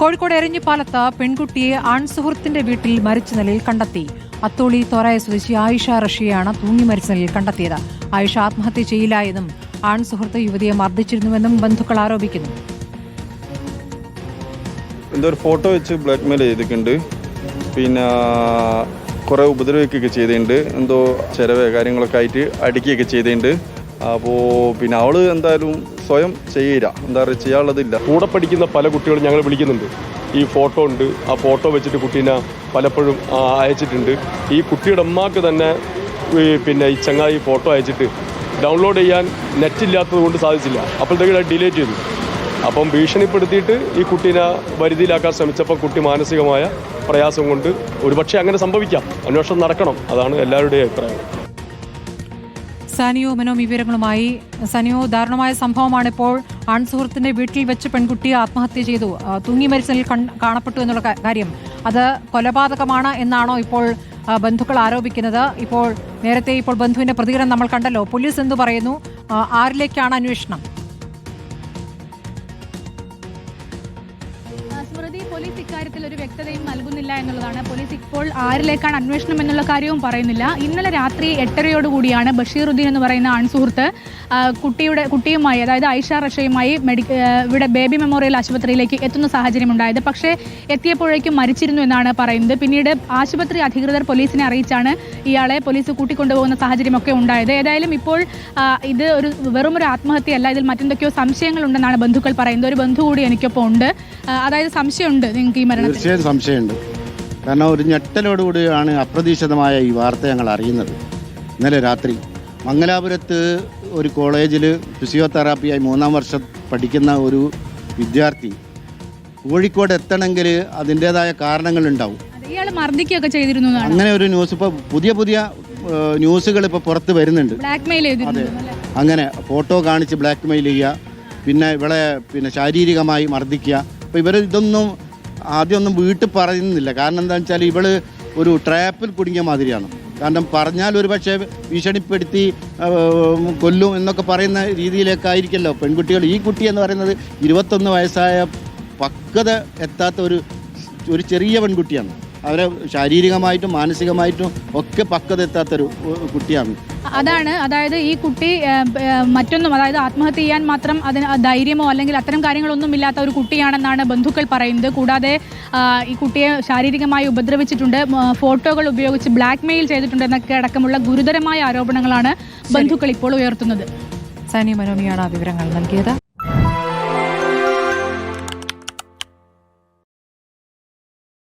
കോഴിക്കോട് എരഞ്ഞിപ്പാലത്ത് പെൺകുട്ടിയെ ആൺസുഹൃത്തിന്റെ വീട്ടിൽ മരിച്ച നിലയിൽ കണ്ടെത്തി. അത്തോളി തോരായ സ്വദേശി ആയിഷ റഷിയാണ് തൂങ്ങി മരിച്ച നിലയിൽ കണ്ടെത്തിയത്. ആയിഷ ആത്മഹത്യ ചെയ്യില്ല എന്നും ആൺസുഹൃത്ത് യുവതിയെ മർദ്ദിച്ചിരുന്നുവെന്നും ബന്ധുക്കൾ ആരോപിക്കുന്നു. എന്തോ ഒരു ഫോട്ടോ വെച്ച് ബ്ലാക്ക്മെയിൽ ചെയ്തിട്ടുണ്ട്. പിന്നെ കുറേ ഉപദ്രവിക്കുകയൊക്കെ ചെയ്തിട്ടുണ്ട്. എന്തോ ചിലവ് കാര്യങ്ങളൊക്കെ ആയിട്ട് അടിക്കുകയൊക്കെ ചെയ്തിട്ടുണ്ട്. അപ്പോൾ പിന്നെ അവൾ എന്തായാലും സ്വയം ചെയ്യില്ല. എന്താ പറയുക ചെയ്യാനുള്ളതില്ല. കൂടെ പഠിക്കുന്ന പല കുട്ടികളും ഞങ്ങൾ വിളിക്കുന്നുണ്ട്. ഈ ഫോട്ടോ ഉണ്ട്. ആ ഫോട്ടോ വെച്ചിട്ട് കുട്ടീനെ പലപ്പോഴും അയച്ചിട്ടുണ്ട്. ഈ കുട്ടിയുടെ അമ്മയ്ക്ക് തന്നെ പിന്നെ ഈ ചങ്ങായി ഫോട്ടോ അയച്ചിട്ട് ഡൗൺലോഡ് ചെയ്യാൻ നെറ്റ് ഇല്ലാത്തത് കൊണ്ട് സാധിച്ചില്ല. അപ്പോഴത്തേക്കും ഡിലീറ്റ് ചെയ്തു. അപ്പം ഭീഷണിപ്പെടുത്തിയിട്ട് ഈ കുട്ടീനെ വരുതിയിലാക്കാൻ ശ്രമിച്ചപ്പോൾ കുട്ടി മാനസികമായ പ്രയാസം കൊണ്ട് ഒരുപക്ഷെ അങ്ങനെ സംഭവിക്കാം. അന്വേഷണം നടക്കണം. അതാണ് എല്ലാവരുടെയും അഭിപ്രായം. സനിയോ മനോ വിവരങ്ങളുമായി. സനിയോ ദാരുണമായ സംഭവമാണ് ഇപ്പോൾ ആൺസുഹൃത്തിന്റെ വീട്ടിൽ വെച്ച് പെൺകുട്ടി ആത്മഹത്യ ചെയ്തു. തൂങ്ങി മരിച്ചതിൽ കാണപ്പെട്ടു എന്നുള്ള കാര്യം. അത് കൊലപാതകമാണ് എന്നാണോ ഇപ്പോൾ ബന്ധുക്കൾ ആരോപിക്കുന്നത്. ഇപ്പോൾ നേരത്തെ ഇപ്പോൾ ബന്ധുവിന്റെ പ്രതികരണം നമ്മൾ കണ്ടല്ലോ. പോലീസ് എന്തു പറയുന്നു? ആരിലേക്കാണ് അന്വേഷണം? സ്മൃതി പോലീസ് ഇക്കാര്യത്തിൽ ഒരു വ്യക്തതയും നൽകുന്നില്ല എന്നുള്ളതാണ് പോലീസ് ഇപ്പോൾ ആരിലേക്കാണ് അന്വേഷണം എന്നുള്ള കാര്യവും പറയുന്നില്ല ഇന്നലെ രാത്രി എട്ടരയോടുകൂടിയാണ് ബഷീറുദ്ദീൻ എന്ന് പറയുന്ന അൺസുഹൃത്ത് കുട്ടിയുടെ കുട്ടിയുമായി അതായത് ഐഷ റഷയുമായി മെഡിക്ക ഇവിടെ ബേബി മെമ്മോറിയൽ ആശുപത്രിയിലേക്ക് എത്തുന്ന സാഹചര്യം ഉണ്ടായത് പക്ഷേ എത്തിയപ്പോഴേക്കും മരിച്ചിരുന്നു എന്നാണ് പറയുന്നത് പിന്നീട് ആശുപത്രി അധികൃതർ പോലീസിനെ അറിയിച്ചാണ് ഇയാളെ പോലീസ് കൂട്ടിക്കൊണ്ടുപോകുന്ന സാഹചര്യമൊക്കെ ഉണ്ടായത് ഏതായാലും ഇപ്പോൾ ഇത് ഒരു വെറുമൊരു ആത്മഹത്യയല്ല ഇതിൽ മറ്റെന്തൊക്കെയോ സംശയങ്ങളുണ്ടെന്നാണ് ബന്ധുക്കൾ പറയുന്നത് ഒരു ബന്ധു കൂടി എനിക്കൊപ്പം ഉണ്ട് അതായത് സംശയമുണ്ട് നിങ്ങൾക്ക് ഈ മരണത്തിൽ? തീർച്ചയായും സംശയമുണ്ട്. കാരണം ഒരു ഞെട്ടലോടുകൂടിയാണ് അപ്രതീക്ഷിതമായ ഈ വാർത്ത ഞങ്ങൾ അറിയുന്നത്. ഇന്നലെ രാത്രി മംഗലാപുരത്ത് ഒരു കോളേജിൽ ഫിസിയോതെറാപ്പിയായി മൂന്നാം വർഷം പഠിക്കുന്ന ഒരു വിദ്യാർത്ഥി കോഴിക്കോട് എത്തണമെങ്കിൽ അതിന്റേതായ കാരണങ്ങളുണ്ടാവും. ഇയാൾ മർദ്ദിക്കുകയൊക്കെ ചെയ്തിരുന്നു എന്നാണ്. അങ്ങനെ ഒരു ന്യൂസ് ഇപ്പോൾ പുതിയ പുതിയ ന്യൂസുകൾ ഇപ്പോൾ പുറത്ത് വരുന്നുണ്ട്. ബ്ലാക്ക് മെയിൽ ചെയ്തിരുന്നു അല്ലേ? അങ്ങനെ ഫോട്ടോ കാണിച്ച് ബ്ലാക്ക് മെയിൽ ചെയ്യുക പിന്നെ ഇവളെ പിന്നെ ശാരീരികമായി മർദ്ദിക്കുക അപ്പോൾ ഇവർ ഇതൊന്നും ആദ്യമൊന്നും വീട്ടിൽ പറയുന്നില്ല. കാരണം എന്താ വെച്ചാൽ ഇവൾ ഒരു ട്രാപ്പിൽ കുടുങ്ങിയ മാതിരിയാണ്. കാരണം പറഞ്ഞാൽ ഒരു പക്ഷേ ഭീഷണിപ്പെടുത്തി കൊല്ലും എന്നൊക്കെ പറയുന്ന രീതിയിലേക്കായിരിക്കല്ലോ പെൺകുട്ടികൾ. ഈ കുട്ടി എന്ന് പറയുന്നത് ഇരുപത്തൊന്ന് വയസ്സായ പക്വത എത്താത്ത ഒരു ഒരു ചെറിയ പെൺകുട്ടിയാണ്. അവരെ ശാരീരികമായിട്ടും മാനസികമായിട്ടും ഒക്കെ പക്വത എത്താത്തൊരു കുട്ടിയാണ്. അതാണ് അതായത് ഈ കുട്ടി മറ്റൊന്നും അതായത് ആത്മഹത്യ ചെയ്യാൻ മാത്രം അതിന് ധൈര്യമോ അല്ലെങ്കിൽ അത്തരം കാര്യങ്ങളൊന്നും ഇല്ലാത്ത ഒരു കുട്ടിയാണെന്നാണ് ബന്ധുക്കൾ പറയുന്നത്. കൂടാതെ ഈ കുട്ടിയെ ശാരീരികമായി ഉപദ്രവിച്ചിട്ടുണ്ട്. ഫോട്ടോകൾ ഉപയോഗിച്ച് ബ്ലാക്ക് മെയിൽ ചെയ്തിട്ടുണ്ട് എന്നൊക്കെ അടക്കമുള്ള ഗുരുതരമായ ആരോപണങ്ങളാണ് ബന്ധുക്കൾ ഇപ്പോൾ ഉയർത്തുന്നത്. സനി മനോമിയാണ് ആ വിവരങ്ങൾ നൽകിയത്.